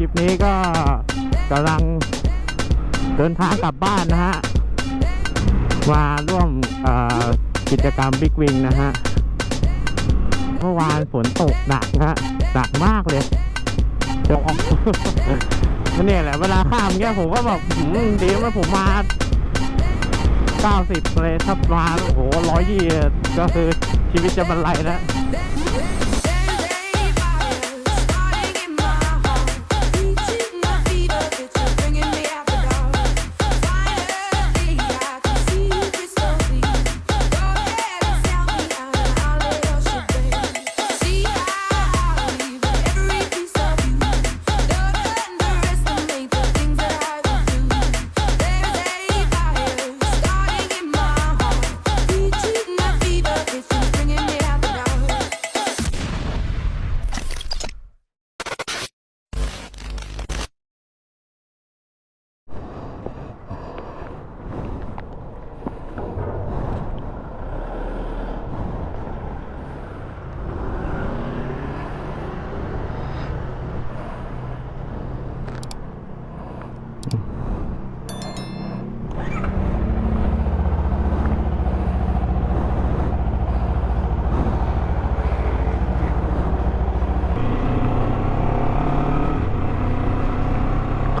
คลิปนี้ก็กำลังเดินทางกลับบ้านนะฮะ มาร่วมกิจกรรมบิ๊กวิงนะฮะ เมื่อวานฝนตกหนักนะฮะ หนักมากเลยเดี๋ยวออกเนี่ยแหละ เวลาข้ามเงี้ยผมก็แบบดีว่าผมมา 90 เลยถ้ามาโอ้โหร้อยยี่ก็คือชีวิตจะบรรลัยแล้ว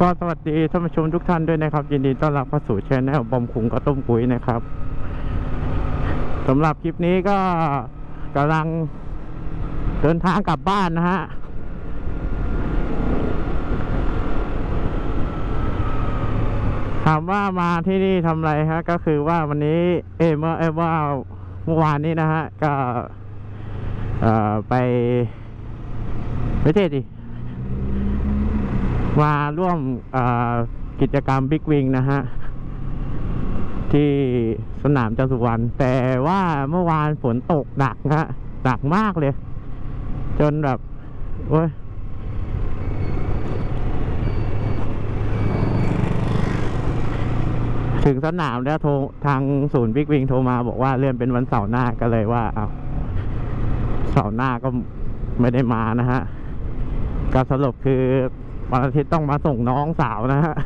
ก็สวัสดีท่านผู้ชมทุกท่านด้วยนะครับ ยินดีต้อนรับเข้าสู่ช anel บอมคุงกระต้มกุ้ยนะครับสำหรับคลิปนี้ก็กำลังเดินทางกลับบ้านนะฮะถามว่ามาที่นี่ทำอะไรฮะ ก็คือว่าวันนี้ เอเมื่อเอยว่าเมื่อวานนี้นะฮะ ก็ไปไม่ใช่ดิ มาร่วมกิจกรรมบิ๊กวิงนะฮะ ที่สนามจตุวันแต่ว่าเมื่อวานฝนตกหนักฮะหนักมากเลย จนแบบโอ้ยถึงสนามแล้วโทรทางศูนย์บิ๊กวิงโทรมาบอกว่าเลื่อนเป็นวันเสาร์หน้าก็เลยว่าเอาเสาร์หน้าก็ไม่ได้มานะฮะก็สรุปคือ วันอาทิตย์ต้องมาส่งน้องสาวนะฮะ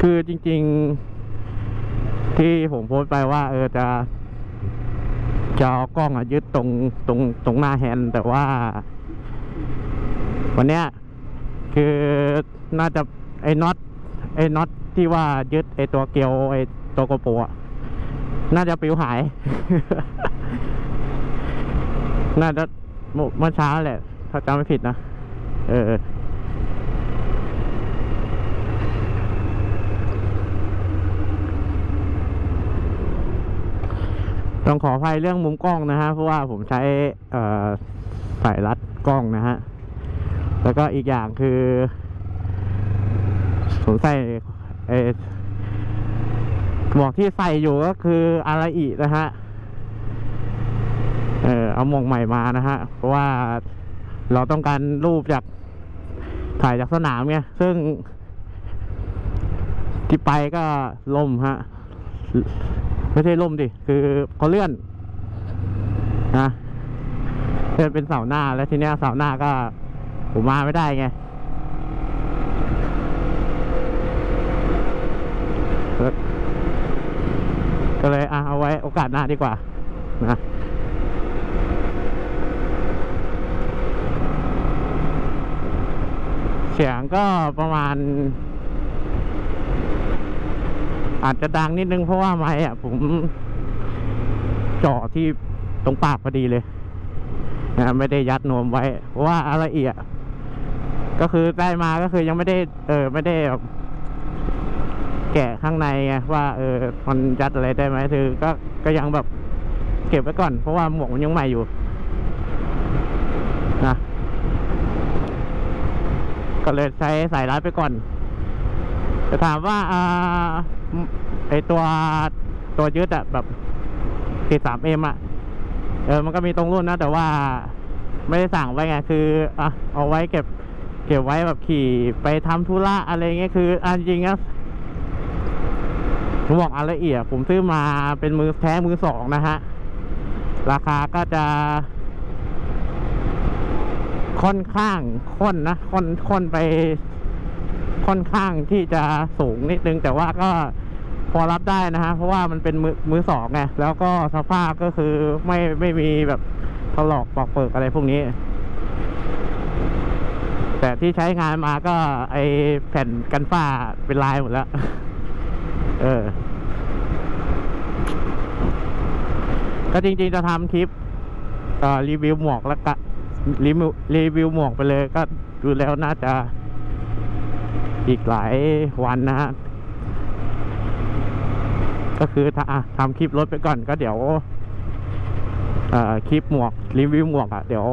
คือจริง ๆ ที่ผมโพสต์ไปว่า เออจะจะเอากล้องอะยึดตรงตรงตรงหน้าแฮนด์แต่ว่า วันเนี้ยคือน่าจะไอ้น็อตไอ้น็อตที่ว่ายึดไอ้ตัวเกลียวไอ้ตัวโกโปรอะ น่าจะปิวหาย น่าจะเมื่อเช้าแหละ ถ้าจำไม่ผิดนะ เออ ต้องขออภัยเรื่องมุมกล้องนะฮะ เพราะว่าผมใช้สายรัดกล้องนะฮะ แล้วก็อีกอย่างคือ ผมใส่เออ หมวกที่ใส่อยู่ก็คืออาราอินะฮะ เออเอาหมวกใหม่มานะฮะ เพราะว่าเราต้องการรูปจากถ่ายจากสนามไงซึ่ง ที่ไปก็ล่มฮะ ไม่ใช่ล่มดิ คือเขาเลื่อนนะเลื่อนเป็นเสาหน้าแล้วทีเนี้ยเสาหน้าก็ผมมาไม่ได้ไง ก็เลยอะเอาไว้โอกาสหน้าดีกว่านะเสียงก็ประมาณ อาจจะดังนิดนึงเพราะว่าไม้อะผมเจาะที่ตรงปากพอดีเลยนะไม่ได้ยัดนวมไว้ เพราะว่าอะไรเอียก็คือได้มาก็คือยังไม่ได้ เออไม่ได้ แกะข้างในไงว่าเออมันยัดอะไรได้ไหมคือก็ก็ยังแบบเก็บไว้ก่อน เพราะว่าหมวกมันยังใหม่อยู่นะก็เลยใช้สายรัดไปก่อนจะถามว่าอ่าไอตัวตัวยึดอะแบบติดสามเอ็มอะเออมันก็มีตรงรุ่นนะ แต่ว่าไม่ได้สั่งไว้ไงคืออะเอาไว้เก็บ เก็บไว้แบบขี่ไปทำธุระอะไรเงี้ยคืออันจริงนะ ผมบอกอันละเอียด ผมซื้อมาเป็นมือแท้มือสองนะฮะ ราคาก็จะ ค่อนข้างค่อนนะค่อนค่อนไปค่อนข้างที่จะสูงนิดนึง แต่ว่าก็พอรับได้นะฮะ เพราะว่ามันเป็นมือมือสองไงแล้วก็สภาพก็คือไม่ไม่มีแบบถลอกปอกเปิกอะไรพวกนี้ แต่ที่ใช้งานมาก็ไอแผ่นกันฝ้าเป็นลายหมดแล้ว เออ ก็จริงๆจะทำคลิปรีวิวหมวกแล้วก็รีวิวรีวิวหมวกไปเลย ก็ดูแล้วน่าจะอีกหลายวันนะฮะ ก็คือถ้าทำคลิปรถไปก่อนก็เดี๋ยวคลิปหมวกรีวิวหมวกอะ่ะ เดี๋ยว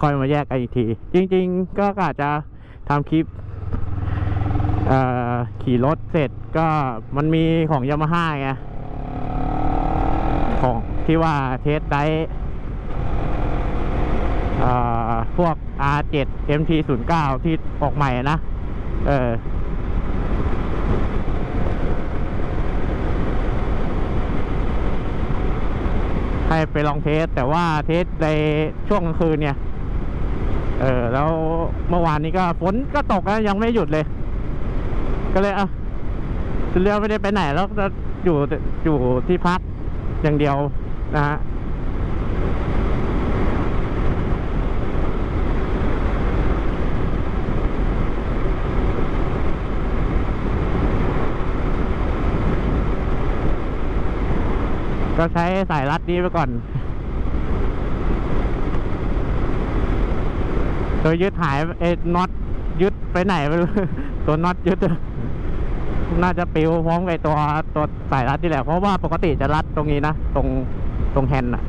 ค่อยมาแยกกันอีกที จริง ๆ ก็อาจจะทำคลิป ขี่รถเสร็จก็มันมีของยามาฮ่าไงของที่ว่าเทสไดพวก R7 MT09 ที่ออกใหม่นะ เออให้ไปลองเทส แต่ว่าเทสในช่วงกลางคืนเนี่ย เออ แล้วเมื่อวานนี้ก็ฝนก็ตกนะยังไม่หยุดเลย ก็เลยเอะเรือไม่ได้ไปไหนแล้วก็อยู่อยู่ที่พักอย่างเดียวนะฮะก็ใช้สายรัดนี้ไปก่อน โดยยึดหายเอ็น็อตยึดไปไหนไปเลยตัวน็อตยึดอะ น่าจะปิวพร้อมกับไอ้ตัวตัวสายรัดนี่แหละเพราะว่าปกติจะรัดตรงนี้นะ ตรงตรงแฮนด์อะ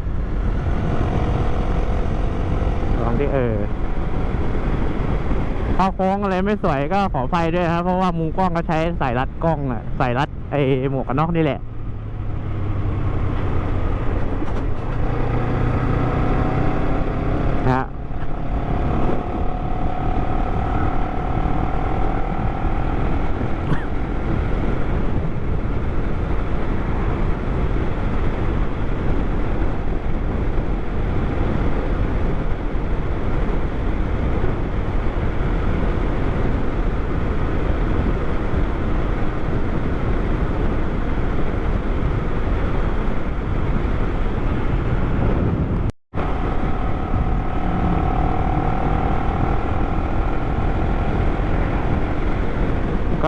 ลองที่เออเข้าโค้งอะไรไม่สวยก็ขอไฟด้วยครับเพราะว่ามุมกล้องก็ใช้สายรัดกล้องอะสายรัดไอหมวกกันน็อกนี่แหละ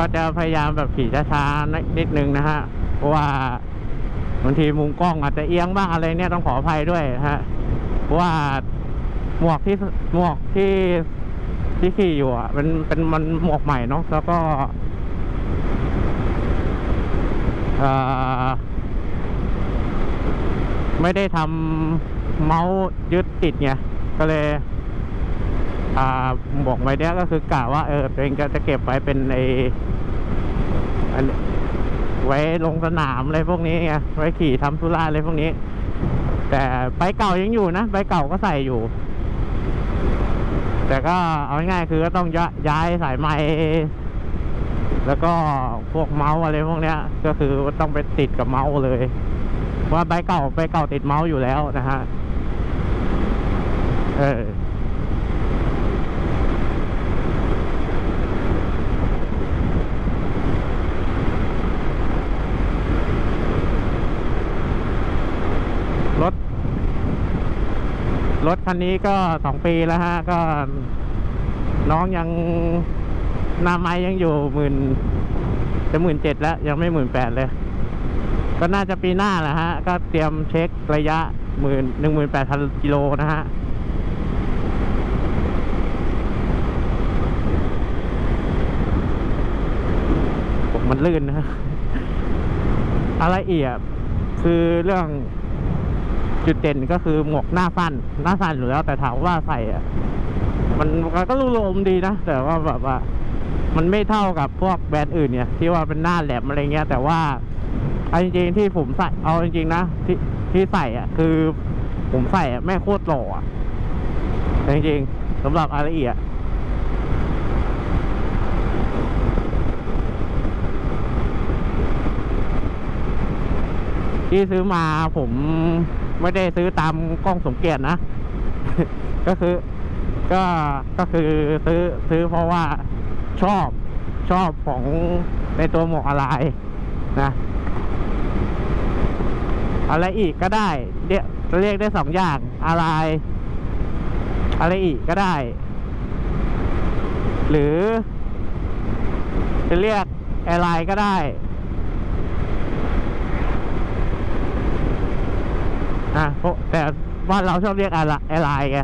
ก็จะพยายามแบบขี่ช้าๆนิดนึงนะฮะ เพราะว่าบางทีมุมกล้องอาจจะเอียงบ้างอะไรเนี่ยต้องขออภัยด้วยนะฮะ เพราะว่าหมวกที่หมวกที่ที่ขี่อยู่อะมันเป็นมันหมวกใหม่เนาะแล้วก็ไม่ได้ทำเมาส์ยึดติดไงก็เลย บอกไว้เนี้ยก็คือกะว่าเออตัวเองก็จะเก็บไว้เป็นในอันไว้ลงสนามอะไรพวกนี้ไงไว้ขี่ทำธุระอะไรพวกนี้ แต่ใบเก่ายังอยู่นะใบเก่าก็ใส่อยู่ แต่ก็เอาง่ายๆคือก็ต้องย้าย้ายสายไม้แล้วก็พวกเมาส์อะไรพวกเนี้ย ก็คือต้องไปติดกับเมาส์เลยว่าใบเก่าใบเก่าติดเมาส์อยู่แล้วนะฮะเออ รถ รถคันนี้ก็สองปีแล้วฮะ ก็น้องยังหน้าไม้ยังอยู่หมื่นจะหมื่นเจ็ดแล้ว ยังไม่หมื่นแปดเลย ก็น่าจะปีหน้าแหละฮะ ก็เตรียมเช็คระยะหมื่นหนึ่งหมื่นแปดพันกิโลนะฮะมันลื่นนะฮะอะไรเอีกอะคือเรื่อง จุดเด่นก็คือหมวกหน้าสั้นหน้าสั้นอยู่แล้ว แต่ถามว่าใส่อะมันมันก็รูลมดีนะ แต่ว่าแบบว่า มันไม่เท่ากับพวกแบรนด์อื่นเนี่ย ที่ว่าเป็นหน้าแหลมอะไรเงี้ย แต่ว่าเอาจริงๆที่ผมใส่เอาจริงๆนะที่ที่ใส่อะ คือผมใส่อะแม่โคตรหล่ออะจริงๆสำหรับอะไรอีกอะที่ซื้อมาผม ไม่ได้ซื้อตามกล้องสมเกียรตินะ ก็คือก็ก็คือซื้อซื้อเพราะว่าชอบชอบของในตัวหมวกอะไรนะ อะไรอีกก็ได้เรียกเรียกได้สองอย่างอะไร อะไรอีกก็ได้ หรือจะเรียกอร์ไลน์ก็ได้ อะเพราะแต่บ้านเราชอบเรียกแอร์ไลน์แอร์ไลน์ไง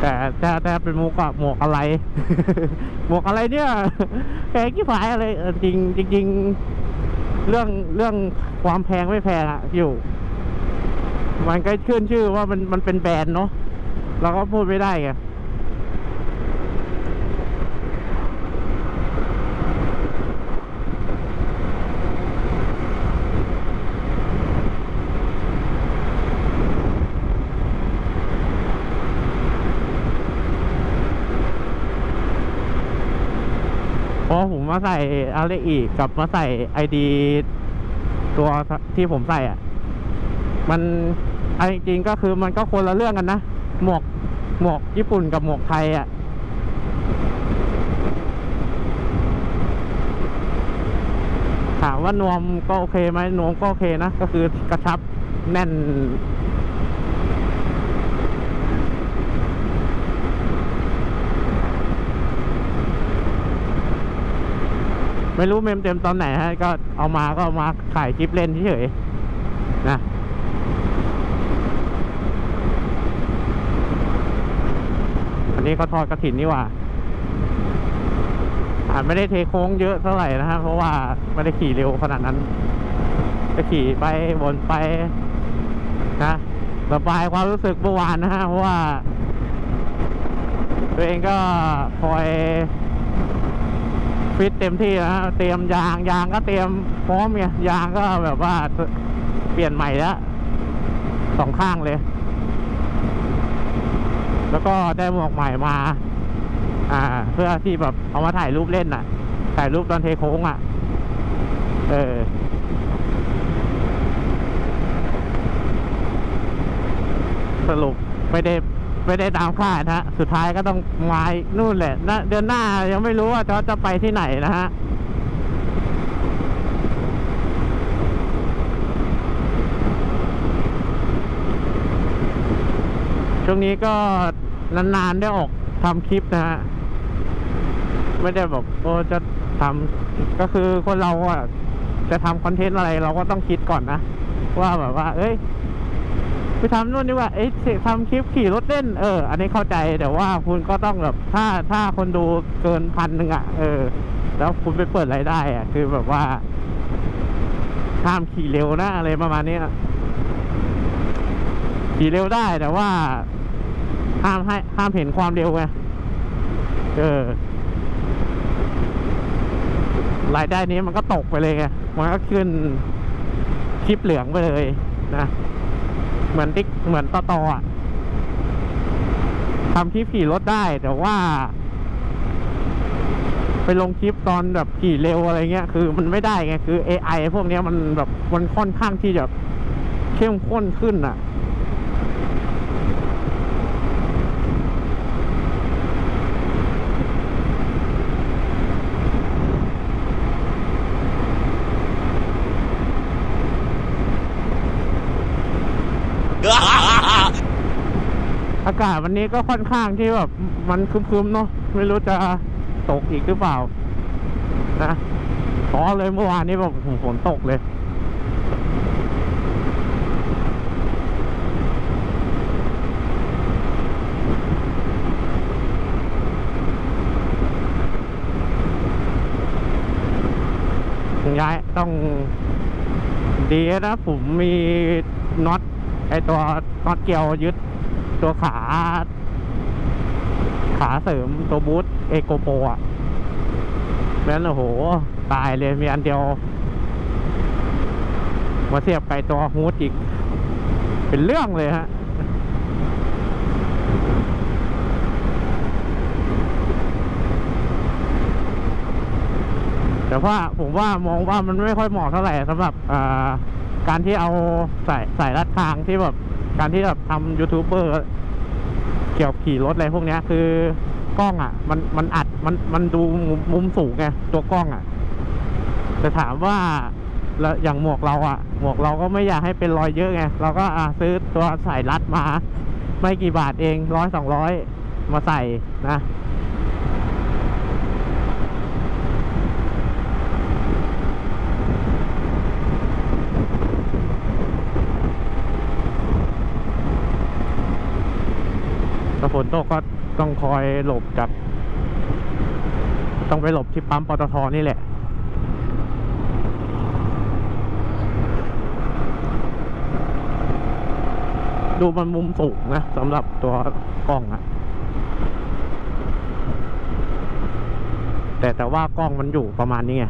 แต่ถ้าถ้าเป็นหมวกหมวกอะไร หมวกอะไรเนี่ยแพงกี่ฝายอะไรจริงจริงเรื่องเรื่องความแพงไม่แพงอะอยู่ มันก็ขึ้นชื่อว่ามันมันเป็นแบรนด์เนาะเราก็พูดไม่ได้ไงเพราะผ มาใส่อะไรอีกกับมาใส่ไอดีตัวที่ผมใส่อะ มันเอันจริงๆก็คือมันก็คนละเรื่องกันนะ หมวกหมวกญี่ปุ่นกับหมวกไทยอะถามว่านวมก็โอเคไหมนวมก็โอเคนะ ก็คือกระชับแน่น ไม่รู้เมมเต็มตอนไหนฮะ ก็เอามาก็เอามาถ่ายคลิปเล่นเฉยๆนะอันนี้เขาทอดกระถินนี่ว่าอาจไม่ได้เทโค้งเยอะเท่าไหร่นะฮะ เพราะว่าไม่ได้ขี่เร็วขนาดนั้นจะขี่ไปวนไปนะระบายความรู้สึกเมื่อวานนะฮะ เพราะว่า ตัวเองก็คอย ฟิตเต็มที่นะฮะเตรียมยางยางก็เตรียมพร้อมไงยางก็แบบว่าเปลี่ยนใหม่แล้วสองข้างเลย แล้วก็ได้หมวกใหม่มา อ่า เพื่อที่แบบเอามาถ่ายรูปเล่นน่ะ ถ่ายรูปตอนเทโค้งอะ เออสรุปไม่ได้ ไม่ได้ตามคาดนะฮะ สุดท้ายก็ต้องมาอีกนู่นแหละนะเดือนหน้ายังไม่รู้ว่าจอจจะไปที่ไหนนะฮะช่วงนี้ก็นานๆได้ออกทำคลิปนะฮะ ไม่ได้แบบโอ้จะทำก็คือคนเราอะจะทำคอนเทนต์อะไรเราก็ต้องคิดก่อนนะ ว่าแบบว่า เอ้ย ไปทำนู่นดีกว่า เอ้ยทำคลิปขี่รถเล่น เออ อันนี้เข้าใจ แต่ว่าคุณก็ต้องแบบ ถ้า ถ้าคนดูเกินพันหนึ่งอะ เออ แล้วคุณไปเปิดรายได้อะ คือแบบว่าห้ามขี่เร็วนะอะไรประมาณนี้ขี่เร็วได้แต่ว่า ห้ามให้ห้ามเห็นความเร็วไง เออ รายได้นี้มันก็ตกไปเลยไง มันก็ขึ้นคลิปเหลืองไปเลยนะ เหมือนติ๊กเหมือนตอตออะทำคลิปขี่รถได้ แต่ว่า ไปลงคลิปตอนแบบขี่เร็วอะไรเงี้ย คือมันไม่ได้ไง คือ AI พวกนี้มันแบบมันค่อนข้างที่จะเข้มข้นขึ้นอะ อาศวันนี้ก็ค่อนข้างที่แบบมันคึมๆเนาะไม่รู้จะตกอีกหรือเปล่า นะขอเลยเมื่อวานนี้แบบฝนตกเลยย้ายต้องดีนะผมมีน็อตไอตัวน็อตเกี่ยวยึด ตัวขา ขาเสริมตัวบูทเอโกโปอะแล้วโอ้โห ตายเลยมีอันเดียว มาเทียบไกตัวฮูดอีก เป็นเรื่องเลยฮะแต่ว่าผมว่ามองว่ามันไม่ค่อยเหมาะเท่าไหร่สำหรับการที่เอาใส่ใส่รัดทางที่แบบการที่แบบทำยูทูบเบอร์ เกี่ยวขี่รถอะไรพวกนี้คือกล้องอะ มันมันอัดมันมันดูมุมมุมสูงไงตัวกล้องอะ แต่ถามว่าแล้วอย่างหมวกเราอะ หมวกเราก็ไม่อยากให้เป็นรอยเยอะไงเราก็อะซื้อตัวใส่รัดมา ไม่กี่บาทเองร้อยสองร้อยมาใส่นะ ถ้าฝนตกก็ต้องคอยหลบจากต้องไปหลบที่ปั๊มปตทนี่แหละดูมันมุมสูงนะสำหรับตัวกล้องอะแต่แต่ว่ากล้องมันอยู่ประมาณนี้ไง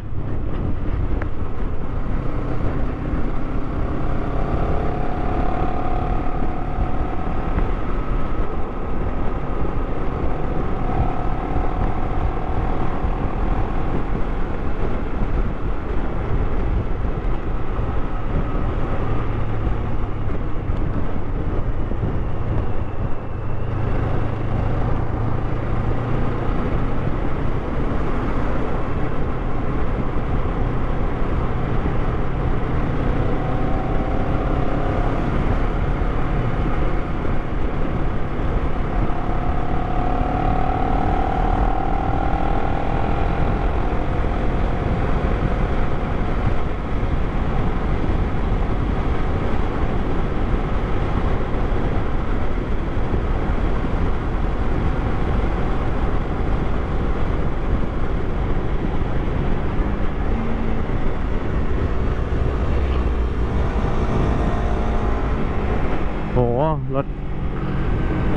รถ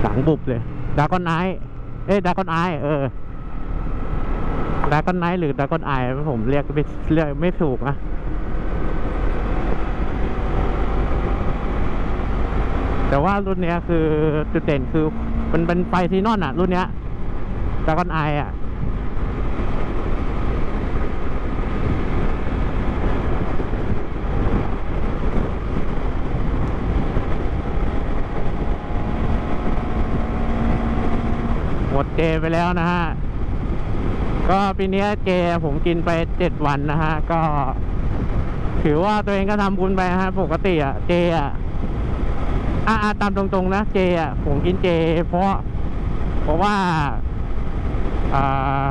หลังบุบเลยดากอนไอเอ้ดากอนไอเออดากอนไนหรือดากอนไอผมเรียกไม่เรียกไม่ถูกนะแต่ว่ารุ่นเนี้ยคือจุดเด่นคือมันเป็นไฟซีนอนอะรุ่นเนี้ยดากอนไออะห มดเจไปแล้วนะฮะ ก็ปีนี้เจผมกินไปเจ็ดวันนะฮะ ก็ ถือว่าตัวเองก็ทำบุญไปฮะ ปกติอะเจอะอ่าอ่าตามตรงๆนะเจอะผมกินเจ เพราะ เพราะว่าอ่า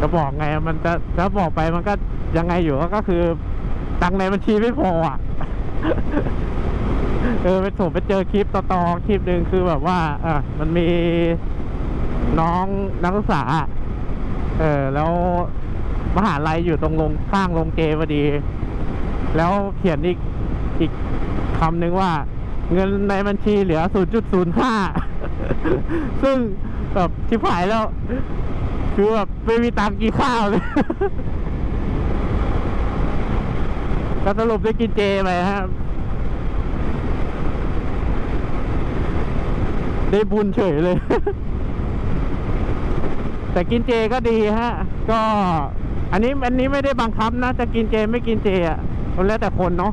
จะบอกไงมันจะถ้าบอกไปมันก็ยังไงอยู่ก็คือตังค์ในบัญชีไม่พออะ เออไปผมไปเจอคลิปต่อๆคลิปหนึ่งคือแบบว่าอะมันมีน้องนักศึกษา เออแล้วมหาลัยอยู่ตรงลงข้างโรงเจพอดี แล้วเขียนอีกอีกคำหนึ่งว่า เงินในบัญชีเหลือ 0.05 ซึ่งแบบชิบหายแล้ว คือแบบไม่มีตังกินข้าวเลยก็สรุปได้กินเจไปฮะ ได้บุญเฉยเลย แต่กินเจก็ดีฮะ ก็ อันนี้อันนี้ไม่ได้บังคับนะจะกินเจไม่กินเจอะมันแล้วแต่คนเนาะ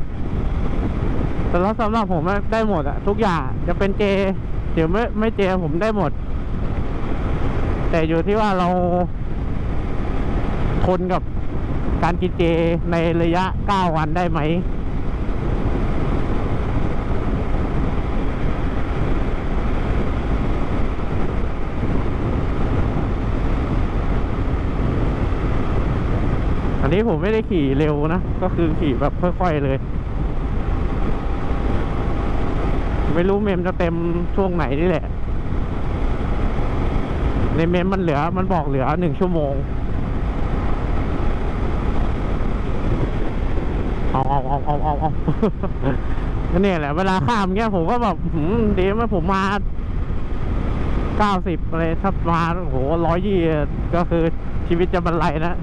แต่แล้วสำหรับผมได้หมดอะทุกอย่างจะเป็นเจเดี๋ยวไม่ไม่เจผมได้หมด แต่อยู่ที่ว่าเราทนกับการกินเจในระยะ 9 วันได้ไหม นี้ผมไม่ได้ขี่เร็วนะ ก็คือขี่แบบค่อยๆเลย ไม่รู้เมมจะเต็มช่วงไหนนี่แหละ ในเมมมันเหลือมันบอกเหลือหนึ่งชั่วโมงเอาเอาเอาเอาเอาเอาก็เนี่ยแหละ เวลาข้ามเงี้ยผมก็แบบหืมดีไหมผมมาเก้าสิบอะไรถ้ามาโอ้โหร้อยยี่ก็คือชีวิตจะบรรลัยนะ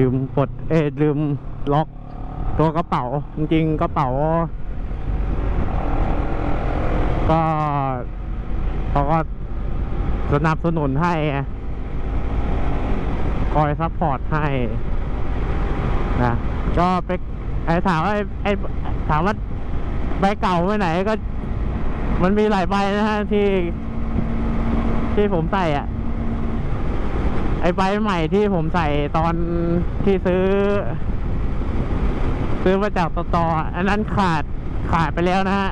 อ ลืมกด เอ้ย ลืมล็อกตัวกระเป๋า จริงๆกระเป๋า ก็เขาก็สนับสนุนให้ คอยซัพพอร์ตให้นะก็ไปไอ้ถามว่าไอ้ไอ้ถามว่าใบเก่าไปไหนก็ มันมีหลายใบนะฮะที่ที่ผมใส่อะ ไอ้ใบใหม่ที่ผมใส่ตอนที่ซื้อ ซื้อมาจากตตออันนั้นขาดขาดไปแล้วนะฮะ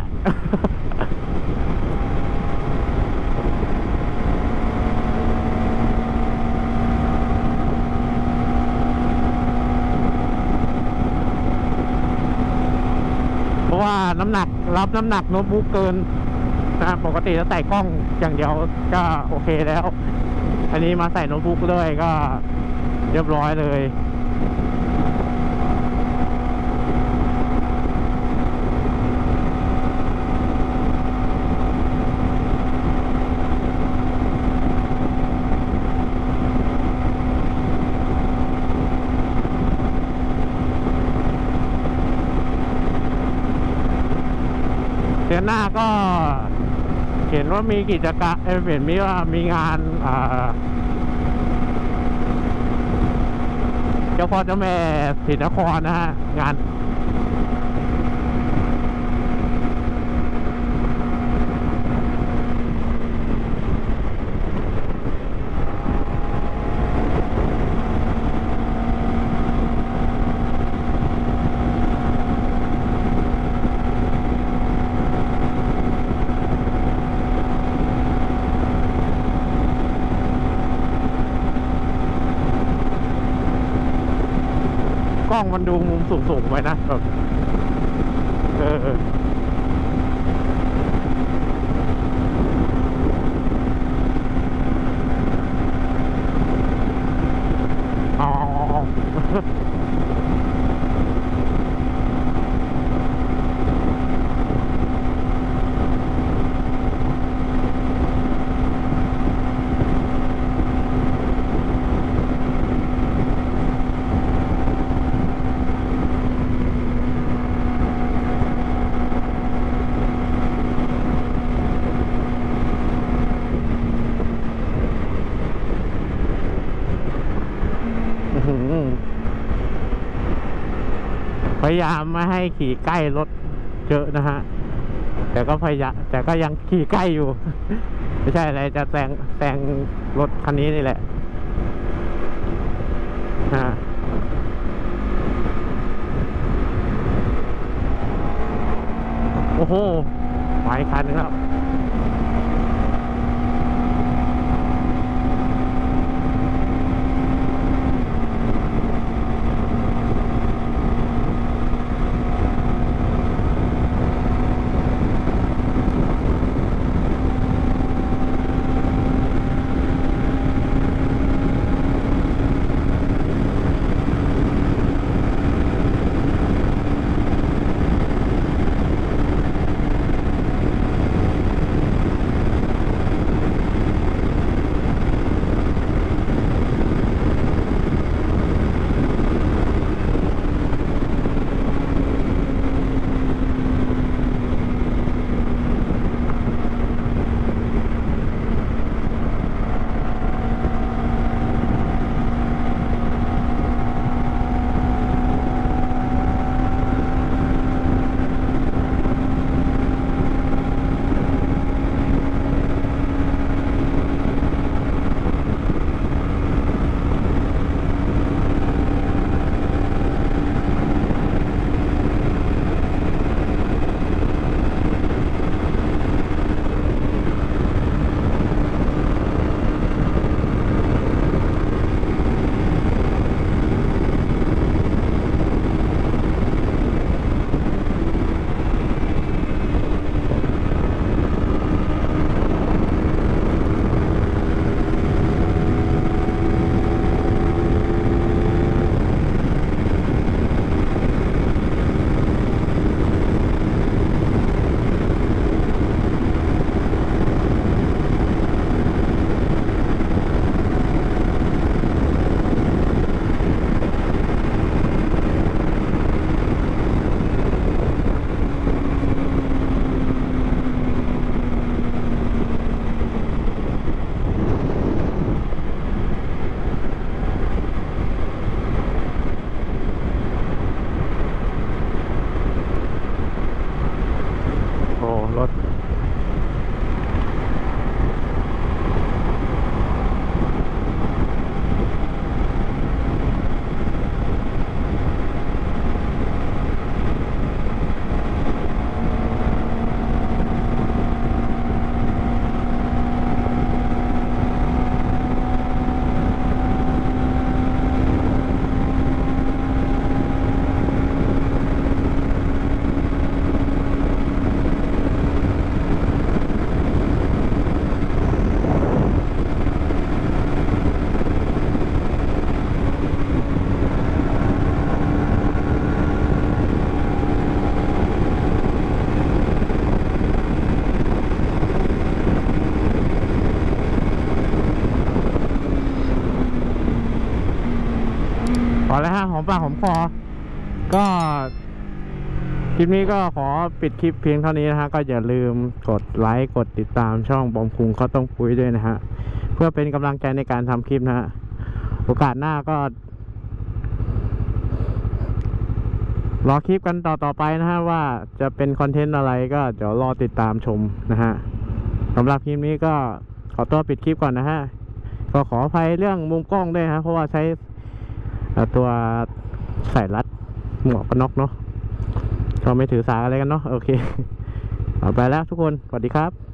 เพราะว่าน้ำหนักรับน้ำหนักโน้ตบุ๊กเกินนะปกติจะใส่กล้องอย่างเดียวก็โอเคแล้ว นนี้มาใส่โน้ตบุ๊กด้วยก็เรียบร้อยเลยเดือนหน้าก็ เห็นว่ามีกิจกรรมเห็นมีว่ามีงานเจ้าพ่อเจ้าแม่ศรีนครนะฮะงาน ก ล้องมันดูมุมสูงๆไว้นะแบบเอออ อื้อหือพ ยายามไม่ให้ขี่ใกล้รถเยอะนะฮะ แต่ก็พยายามแต่ก็ยังขี่ใกล้อยู่ ไม่ใช่อะไรจะแซงแซงรถคันนี้นี่แหละฮะโอ้โหไปคันนึงแปากหอมคอก็คลิปนี้ก็ขอปิดคลิปเพียงเท่านี้นะฮะ ก็อย่าลืมกดไลค์กดติดตามช่องบอมคุงเขาต้องคุยด้วยนะฮะ เพื่อเป็นกำลังใจในการทำคลิปนะฮะ โอกาสหน้าก็ รอคลิปกันต่อต่อไปนะฮะ ว่าจะเป็นคอนเทนต์อะไรก็เดี๋ยวรอติดตามชมนะฮะสำหรับคลิปนี้ก็ขอตัวปิดคลิปก่อนนะฮะ ก็ขออภัยเรื่องมุมกล้องด้วยนะเพราะว่าใช้ แล้วตัวใส่รัดหมวกกันน็อกเนาะก็ไม่ถือสาอะไรกันเนาะโอเคเอาไปแล้วทุกคนสวัสดีครับ